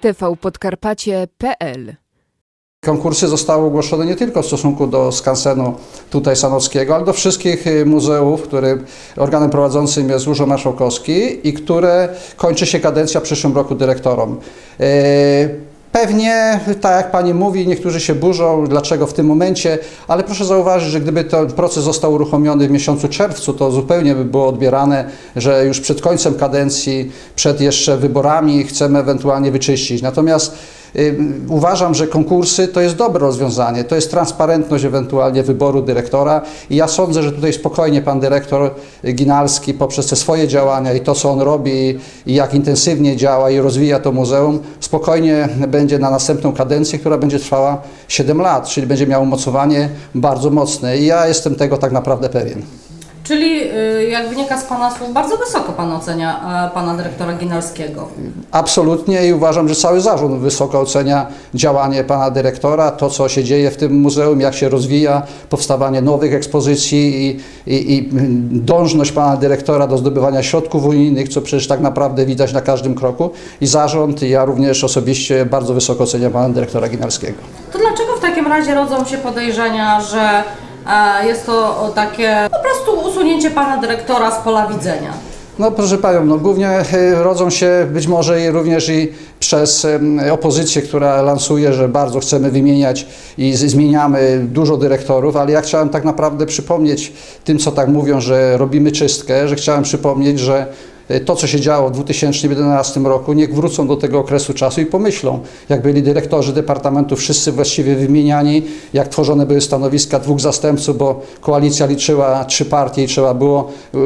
tvpodkarpacie.pl Konkursy zostały ogłoszone nie tylko w stosunku do skansenu tutaj Sanockiego, ale do wszystkich y, muzeów, które organem prowadzącym jest Urząd Marszałkowski i które kończy się kadencja w przyszłym roku dyrektorom. Pewnie, tak jak Pani mówi, niektórzy się burzą, dlaczego w tym momencie, ale proszę zauważyć, że gdyby ten proces został uruchomiony w miesiącu czerwcu, to zupełnie by było odbierane, że już przed końcem kadencji, przed jeszcze wyborami chcemy ewentualnie wyczyścić. Natomiast uważam, że konkursy to jest dobre rozwiązanie, to jest transparentność ewentualnie wyboru dyrektora i ja sądzę, że tutaj spokojnie pan dyrektor Ginalski poprzez te swoje działania i to, co on robi i jak intensywnie działa i rozwija to muzeum, spokojnie będzie na następną kadencję, która będzie trwała 7 lat, czyli będzie miał umocowanie bardzo mocne i ja jestem tego tak naprawdę pewien. Czyli y, jak wynika z Pana słów, bardzo wysoko Pan ocenia e, Pana dyrektora Ginalskiego. Absolutnie i uważam, że cały zarząd wysoko ocenia działanie pana dyrektora, to co się dzieje w tym muzeum, jak się rozwija, powstawanie nowych ekspozycji i, i, i dążność pana dyrektora do zdobywania środków unijnych, co przecież tak naprawdę widać na każdym kroku. I zarząd, i ja również osobiście bardzo wysoko oceniam pana dyrektora Ginalskiego. To dlaczego w takim razie rodzą się podejrzenia, że jest to takie po prostu usunięcie Pana dyrektora z pola widzenia? No proszę Panią, no głównie e, rodzą się być może i również i przez opozycję, która lansuje, że bardzo chcemy wymieniać i zmieniamy dużo dyrektorów, ale ja chciałem tak naprawdę przypomnieć tym, co tak mówią, że robimy czystkę, że chciałem przypomnieć, że e, to, co się działo w 2011 roku, niech wrócą do tego okresu czasu i pomyślą, jak byli dyrektorzy departamentu, wszyscy właściwie wymieniani, jak tworzone były stanowiska dwóch zastępców, bo koalicja liczyła trzy partie i trzeba było y,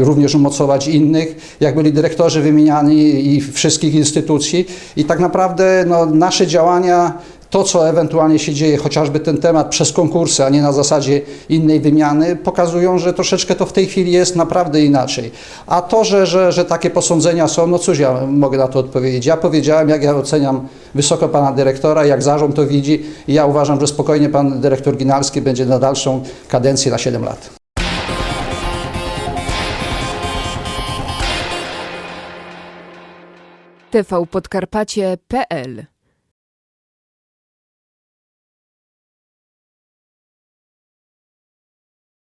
y, również umocować innych, jak byli dyrektorzy wymieniani i wszystkich instytucji. I tak naprawdę no, nasze działania to, co ewentualnie się dzieje, chociażby ten temat przez konkursy, a nie na zasadzie innej wymiany, pokazują, że troszeczkę to w tej chwili jest naprawdę inaczej. A to, że, że, że takie posądzenia są, no cóż ja mogę na to odpowiedzieć. Ja powiedziałem, jak ja oceniam wysoko pana dyrektora, jak zarząd to widzi i ja uważam, że spokojnie pan dyrektor Ginalski będzie na dalszą kadencję na 7 lat. tvpodkarpacie.pl